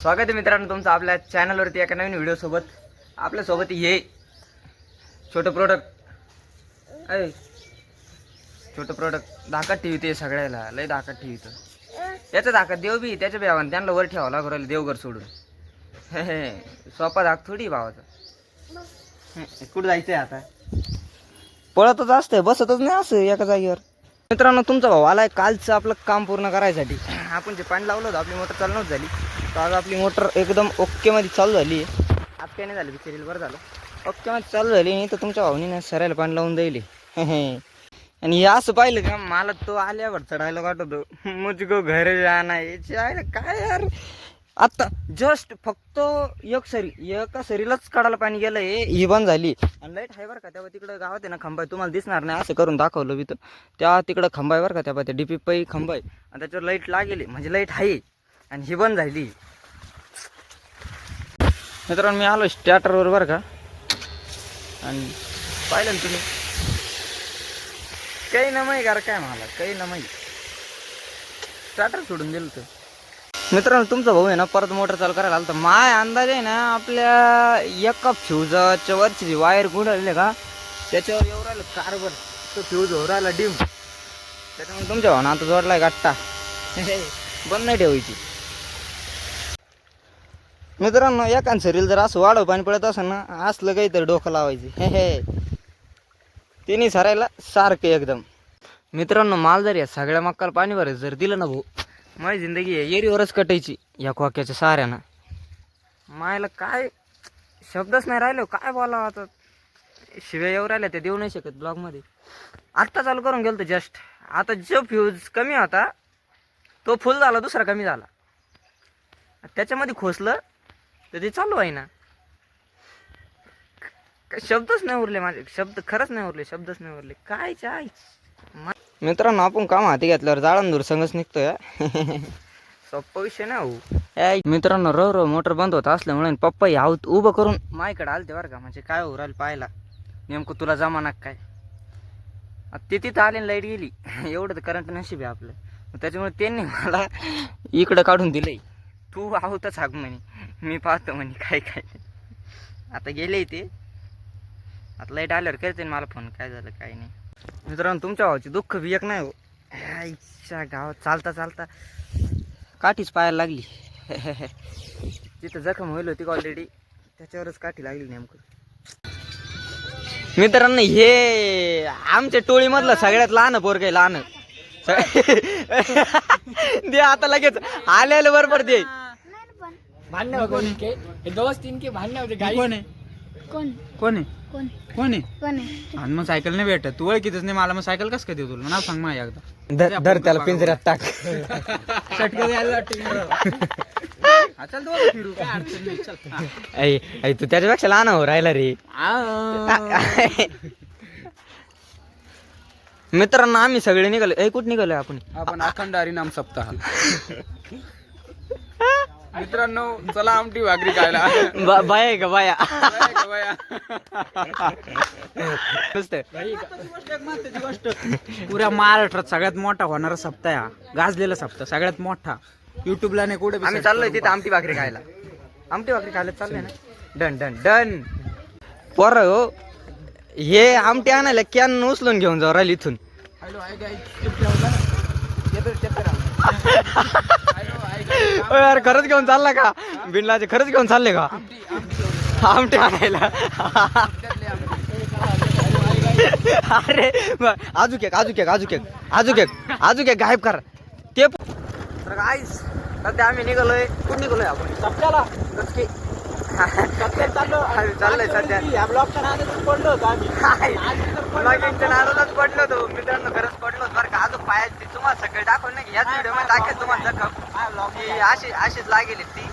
स्वागत आहे मित्रांनो तुमचं आपल्या चॅनलवरती एका नवीन व्हिडिओ सोबत आपल्यासोबत हे छोटं प्रोडक्ट अय छोटं प्रोडक्ट धाकात ठेवते सगळ्याला. लय धाकात ठेवतं त्याचं धाकात देव बी त्याच्या भावानं त्यांना वर ठेवावं लागू राहिलं देवघर सोडून. हे हे सोपा धाक थोडी आहे भावाचा. कुठं जायचंय आता? पळतच असतंय बसतच नाही असं एका जागेवर. मित्रांनो तुमचा भाऊ आलाय कालचं आपलं काम पूर्ण करायसाठी. आपण जे पाणी लावलं होतं आपली मोटर चालू नव्हती झाली. तर आज आपली मोटर एकदम ओकेमध्ये चालू झाली. आज काही नाही झालं बिचारीला बरं झालं. ओकेमध्ये चालू झाली नाही तर तुमच्या भाऊनी ना सरायला पाणी लावून द्यायले. आणि हे असं पाहिलं का मला तो आल्यावर चढायला वाटतो मुझको घर जाणार याची आहे काय यार? आता जस्ट फक्त एक सरी एका सरीलाच काढायला पाणी गेलं हे ही बंद झाली. आणि लाइट आहे बरं का तेव्हा तिकडं गावात आहे ना खंबा आहे तुम्हाला दिसणार नाही असं करून दाखवलं मी तर. त्या तिकडं खंबा आहे बरं का त्या त्या डीपी पै खंबा आहे आणि त्याच्यावर लाइट लागेली म्हणजे लाइट आहे आणि ही बंद झाली. मित्रांनो मी आलो स्टॅटरवर बरं का. आणि पाहिलं ना तुम्ही. काही ना माही करा काय मला काही ना माही स्टार्टर सोडून दिलं तर. मित्रांनो तुमचा भाऊ आहे ना परत मोटर चालू करायला आलं तर माय अंदाज आहे ना आपल्या एका फ्यूजाच्या वरची जी वायर गुंडाळली का त्याच्यावर येऊ राहिलं कार्बन तो फ्यूज होऊ राहिला डिम त्याच्यामुळे तुमच्या भावना आता जोडलाय गट्टा बंद नाही ठेवायची. मित्रांनो एकान शरीर जर असं वाढव पाणी पडत असेल ना असलं काही तर डोकं लावायचे. हे हे. तिन्ही सरायला सारखं एकदम. मित्रांनो माल जर या सगळ्या मक्काला पाणी भरायचं जर दिलं ना भाऊ माझी जिंदगी आहे. एरीवरच कटायची या खोक्याच्या साऱ्यानं. मायला काय शब्दच नाही राहिले. काय बोलावं आता? शिव्या येऊ राहिल्या ते देऊ नाही शकत ब्लॉगमध्ये. आत्ता चालू करून गेलो जस्ट आता जो फ्यूज कमी होता तो फुल झाला दुसरा कमी झाला. त्याच्यामध्ये खोसलं तर ते चालू आहे ना. शब्दच नाही उरले माझे. शब्द खरंच नाही उरले शब्दच नाही उरले. काय चाय? मित्रांनो आपण काम हाती घेतल्यावर जाळण दूर संगच निघतोय. सोप्पा विषय नाही हो. मित्रांनो रव रव मोटर बंद होत असल्यामुळे पप्पा यावत उभं करून माझ्याकडे आलते बरं का म्हणजे काय हो राहिलं पाहायला. नेमकं तुला जमाना काय? आता ते तिथं आले लाइट गेली. एवढं तर करंट नशीब आहे आपलं. त्याच्यामुळे त्यांनी मला इकडं काढून दिलंय. तू आहोतच हाक म्हणे. मी पाहतो म्हणे काय काय. आता गेले ते. आता लाइट आल्यावर करते ना मला फोन काय झालं काय नाही. मित्रांनो तुमच्या भावाची दुःख बी एक नाही हो. आईच्या गावात चालता चालता काठीच पायाला लागली. तिथं जखम होईल होती ऑलरेडी त्याच्यावरच काठी लागली नेमकं. मित्रांनो हे आमच्या टोळीमधलं सगळ्यात लहान पोरग आहे लहान. दे आता लगेच. आलेलं बरोबर दे. भांडण हे दोस्त इनके भांडण होते गाई कोण? कोण? कोण? आहे कोण? कोण आहे? कोण आहे आणि मग सायकल नाही भेटत. तू ओळखीतच नाही मला मग सायकल कसं काय देऊ तुला? नाव सांग माझ्या एकदा. धर धर त्याला पिंजऱ्यात टाक. लागते हा, चल तू आता फिरू. काय अडचण नाही चल. हा. ऐ ऐ, तू त्याच्यापेक्षा लहान हो राहिला रे. आ. मित्रांनो आम्ही सगळे निघालो. ऐ कुठं निघालोय आपण? आपण अखंड हरिनाम सप्ताह. मित्रांनो चला आमटी भाकरी खायला. बा- बाया आहे का बाया? बाया, बाया. नुसतं पुऱ्या महाराष्ट्रात सगळ्यात मोठा होणारा सप्ताह आहे हा. गाजलेला सप्ताह सगळ्यात मोठा. युट्यूबला नाही कुठे आम्ही चाललोय तिथं आमटी भाकरी खायला. आमटी भाकरी खायला चाललोय ना? Done done done. पोर हो हे आमटी आणायला कॅन उचलून घेऊन जाऊ राहिली इथून. हॅलो हाय ओ यार खरंच घेऊन चालला का? बिनलाचे खरंच घेऊन चालले का? आमटे आणायला. अरे आजू केक आजू केक आजू केक आजू केक आजू केक गायब कर. ते आईस सध्या आम्ही निघालोय. कुठं निघालोय आपण? सप्त्याला चाललोय सध्या. या ब्लॉकच्या नादात पडलो होतो आम्ही. ब्लॉगिंगच्या पडलो होतो. मित्रांनो खरंच पडलो होतो बरं का. अजून पायात ती तुम्हाला सगळे दाखवलं नाही ह्याच व्हिडिओमध्ये दाखवेल तुम्हाला जखम ती अशी अशीच लागेल ती.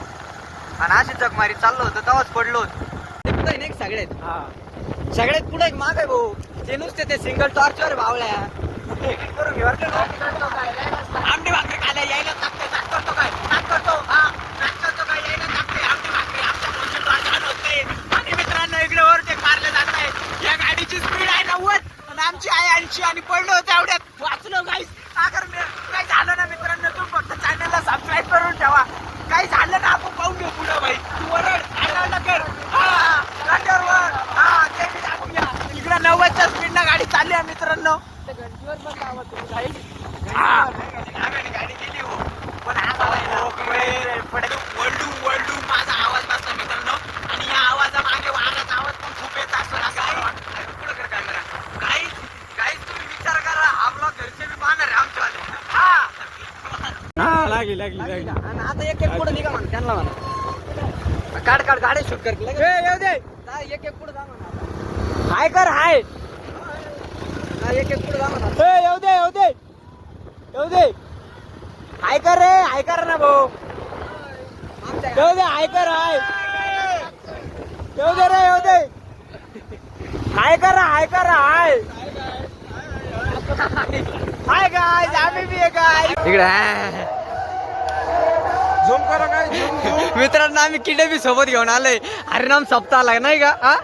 आणि अशीच जग मारी चाललो होतो तेव्हाच पडलो होतो. नाही का सगळ्यात? सगळ्यात पुढे एक माग आहे भाऊ. ते नुसते ते सिंगल टॉर्चवर भावल्या. करून घेऊ बरं का? आमटी भाकरी खायला यायला गाडीची स्पीड आहे नव्वद. आणि आमची आहे ऐंशी आणि पडलो तेवढ्यात वाचलो काहीच काही झालं ना मित्रांनो? तू फक्त चॅनलला सबस्क्राईब करून ठेवा. काही झालं ना आपण पाहून घेऊ पुढं भाई. तू वरड. आणायला कर. स्पीड ते स्पीडनं गाडी चालली आहे मित्रांनो. घंटीवर पण जाईल हा. लागली लागली आणि आता एक एक पुढे निघा म्हणा त्यांना म्हणा. काढ काढ गाडी शूट कर. ए, येऊ दे. जा, एक एक पुढे जा म्हणा. हाय कर हाय. जा, एक एक पुढे जा म्हणा. ए, येऊ दे येऊ दे. येऊ दे. हाय कर रे हाय कर ना भाऊ. येऊ दे हाय कर हाय. येऊ दे रे येऊ दे. हाय कर हाय कर हाय. हाय गाय आम्ही बी आहे गाय इकडे मित्रांनो आम्ही किडे बी सोबत घेऊन आलोय. हरिनाम सप्ताह आलाय नाही का? हा?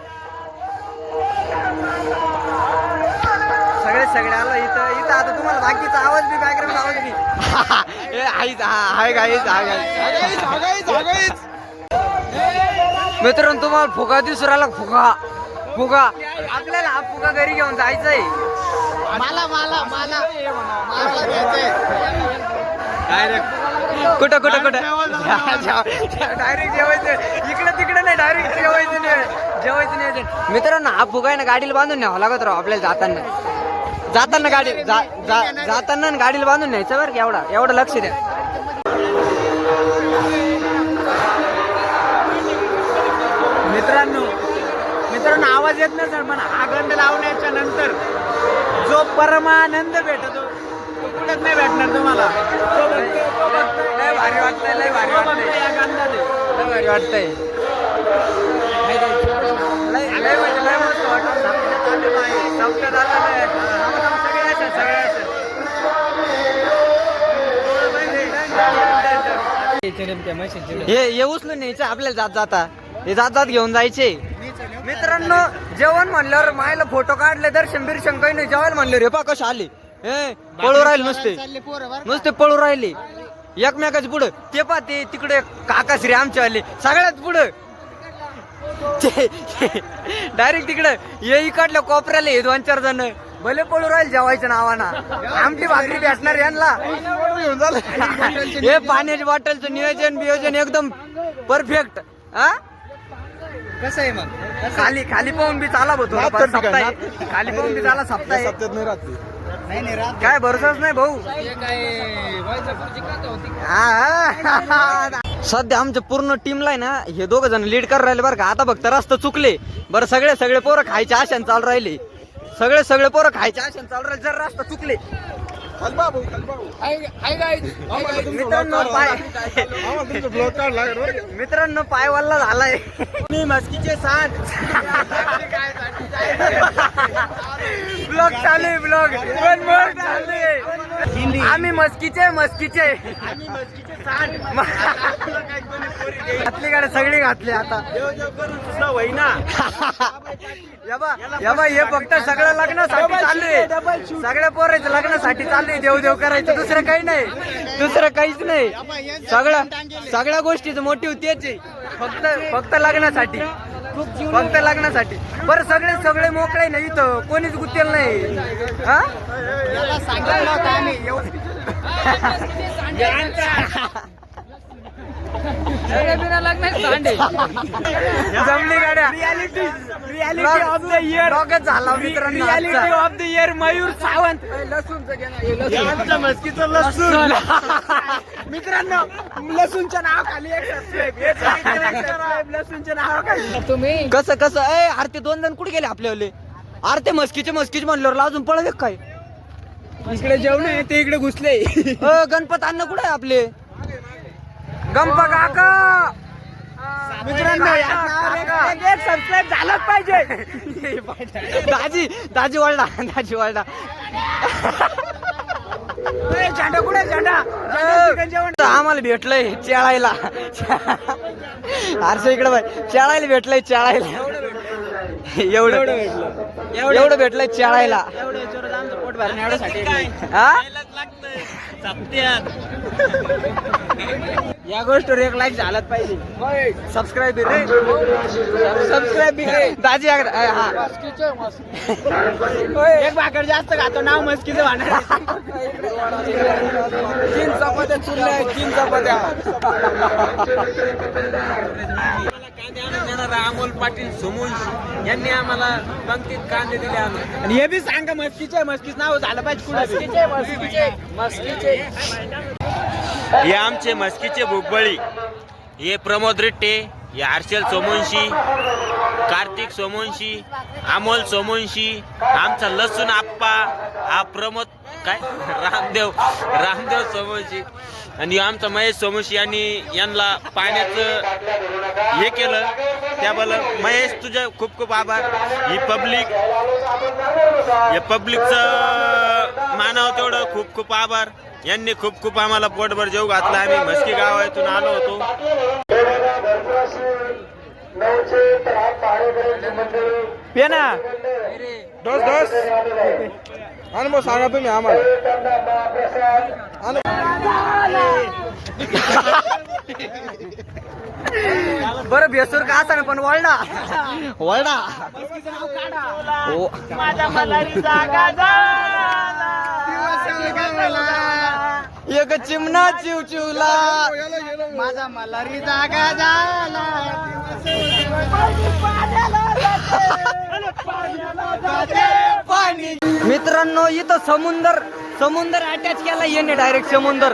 सगळे सगळे आलो इथं इथं आता तुम्हाला बाकीचा आवाज बी बॅकग्राऊंड आवाज बी. ए, आईच हा हाय गाईच हाय गाईच मित्रांनो तुम्हाला फुगा दिसू राहिला फुगा. फुगा. आपल्याला हा फुगा घरी घेऊन जायचंय. मला मला मला. मला घ्यायचंय. डायरेक्ट कुठं कुठं कुठं? डायरेक्ट जेवायचं. इकडे तिकडे नाही डायरेक्ट जेवायचं नाही. जेवायचं नाही मित्रांनो हा फुगा आहे ना गाडीला बांधून न्यावा लागत राव आपल्याला जाताना. जाताना गाडी जाताना गाडीला बांधून न्यायचं बरं का एवढा? एवढं लक्ष द्या. मित्रांनो मित्रांनो आवाज येत नसेल पण हा गंध लावण्याच्या नंतर जो परमानंद भेटतो कुठेच नाही भेटणार तुम्हाला तो तो. लय भारी वाटतंय लय भारी तो वाटतंय या. लय भारी वाटतंय लय लय म्हणजे लय मस्त वाटतं सप्त्यात आलेलं आहे. सगळे असं, सगळे असं. हे हे उचलून न्यायचं आपल्याला जात जाता हे जात जात घेऊन जायचे मित्रांनो जेवण म्हणल्यावर मायला फोटो काढले दर्शन बिरशन काही नाही जेवायला म्हणले रे पा कसे आले हे पळू राहिले नुसते. नुसते पळू राहिले. एकमेकाच पुढं. ते पा ते तिकडे काकाश्री आमचे आले. सगळ्यात पुढं. डायरेक्ट तिकडं. ये इकडल्या कोपऱ्याला हे दोन चार जण. भले पळू राहील जेवायच्या नावाना. आमटी भाकरी भेटणार यांना. हे पाण्याच्या बॉटलचं नियोजन बियोजन एकदम परफेक्ट हा कसं आहे मग? खाली खाली पाहून बी चाला सप्ताह खाली पाहून बी चाला सप्ताह नाही नाही रात काय भरोसाच नाही भाऊ. हा. सध्या आमच्या पूर्ण टीमला आहे ना हे दोघ जण लीड कर राहिले बरं का. आता फक्त रस्ता चुकले. बरं सगळे सगळे पोरं खायच्या आशान चालू राहिले. सगळे सगळे पोरं खायच्या आशान चालू राहिले. जर रस्ता चुकले मित्रांनो पाय मित्रांनो पाय वल्ला झालाय. मी मस्कीचे साठ ब्लॉग चालू आहे ब्लॉग वन मोर चालू आहे. आम्ही मस्कीचे मस्कीचे. आम्ही मस्कीचे साठ घातली गाडी सगळी घातली आता. वहिना. याबा याबा हे फक्त सगळं लग्नासाठी चालू आहे. सगळ्या पोरांचं लग्नासाठी चालू आहे. देव देव करायचं दुसरं काही नाही. दुसरं काहीच नाही. सगळं सगळ्या गोष्टीचं मोटिव्ह तेच आहे. फक्त फक्त लग्नासाठी. फक्त लग्नासाठी. बरं सगळे सगळे मोकळे नाही इथं? कोणीच गुतेल नाही. हा? सांगितलं. जमली गाड्या reality reality of the year ब्लॉगच झाला मित्रांनो रियालिटी आजचा. Of the year Mayur Sawant. आमच्या मस्कीचं लसूण. मित्रांनो लसूणच्या नावाखाली एक सबस्क्राईब एक सबस्क्राईब लसूणच्या नावाखाली. तुम्ही? कसं कसं? ए अरे ते दोन जण कुठे गेले आपल्यावले? अरे ते मस्कीचे मस्कीचे म्हणल्यावर अजून पळले काय? इकडे जेवण आहे ते इकडे घुसले. अ, गणपत अन्न कुठे आहे आपले? गंपा काका! मित्रांनो सबस्क्राईब झालंच पाहिजे. दाजी दाजी वळला दाजी वळला झेंडा कुठे झेंडा? आम्हाला भेटलंय चेळायला. आरसे इकडे बाय चेळायला भेटलंय चेळायला. एवढं एवढं भेटलंय चेळायला. एवढं पोट भरण्यासाठी हा? या गोष्टीवर एक लाईक झालाच पाहिजे. सबस्क्राईब रे. सबस्क्राईब दाजी हा. एक भाकर जास्त खातो नाव मस्कीचं म्हणा तीन चपात्या चुरल्या आहेत, तीन चपात्या. अमोल पाटील सुमुल यांनी आम्हाला पंक्तीत कांदे दिले आणि हे बी सांगा मस्कीचे मस्कीच नाव झालं पाहिजे मस्कीचे मस्कीचे मस्कीचे. हे आमचे मस्कीचे भुगबळी हे प्रमोद रिट्टे हे हर्षल सोमवंशी कार्तिक सोमवंशी अमोल सोमवंशी आमचा लसूण आप्पा हा प्रमोद काय? रामदेव रामदेव सोमवंशी. आणि आमचा महेश सोमवंशी यांनी यांना पाण्याचं हे केलं. त्याबद्दल महेश तुझे खूप खूप आभार. ही पब्लिक या पब्लिकचं मानावं तेवढं खूप खूप आभार. यांनी खूप खूप आम्हाला पोटभर जेव घातला. आम्ही म्हस्की गावातून आलो होतो. पेना डोस डोस. अनुभव सांगा तुम्ही आम्हाला. बरं बेसूर का असं पण वळडा वळडा हो एक चिमणा चिव चिवला माझा मल्हारी जागा झाला. मित्रांनो इथं समुंदर समुंदर अटॅच केला येणे डायरेक्ट समुंदर.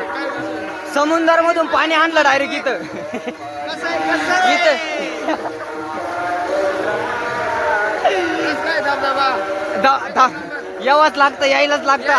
समुंदर मधून पाणी आणलं डायरेक्ट इथं. इथं यावंच लागतं यायलाच लागतं.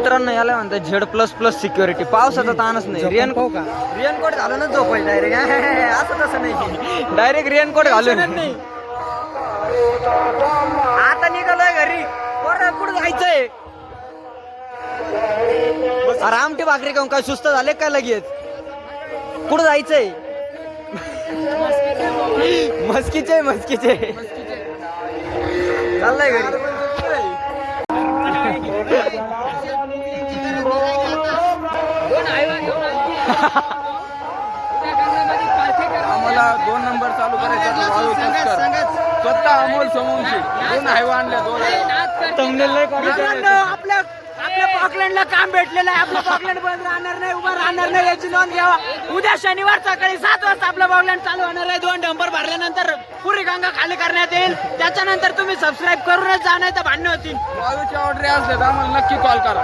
मित्रांनो याला म्हणतात झेड प्लस प्लस सिक्युरिटी. पावसाचा ताणच नाही. रेन हो का? रेनकोट घालूनच झोपायचं डायरेक्ट असं तसं नाही. डायरेक्ट रेनकोट घालून. नाही. आता निघालोय घरी. बरं कुठं जायचंय? अरे आमटी भाकरी खाऊन काय सुस्त झाले काय लगेच? कुठं जायचंय? मस्कीचे मस्कीचे. चाललंय घरी. आम्हाला दोन नंबर चालू करायचा. स्वतः अमोल समोरची दोन हायवा आणल्या दोन आपल्या आपल्या पॉकलँडला काम भेटलेलं आहे. आपलं पॉकलँड बंद राहणार नाही उभं राहणार नाही. याची नोंद घ्यावा. उद्या शनिवार सकाळी सात वाजता आपलं पॉकलँड चालू होणार आहे. दोन डंपर भरल्यानंतर पुरी गंगा खाली करण्यात येईल. त्याच्यानंतर तुम्ही सबस्क्राईब करूनच जा नाही तर भांडणं होतील. ऑर्डर तर आम्हाला नक्की कॉल करा.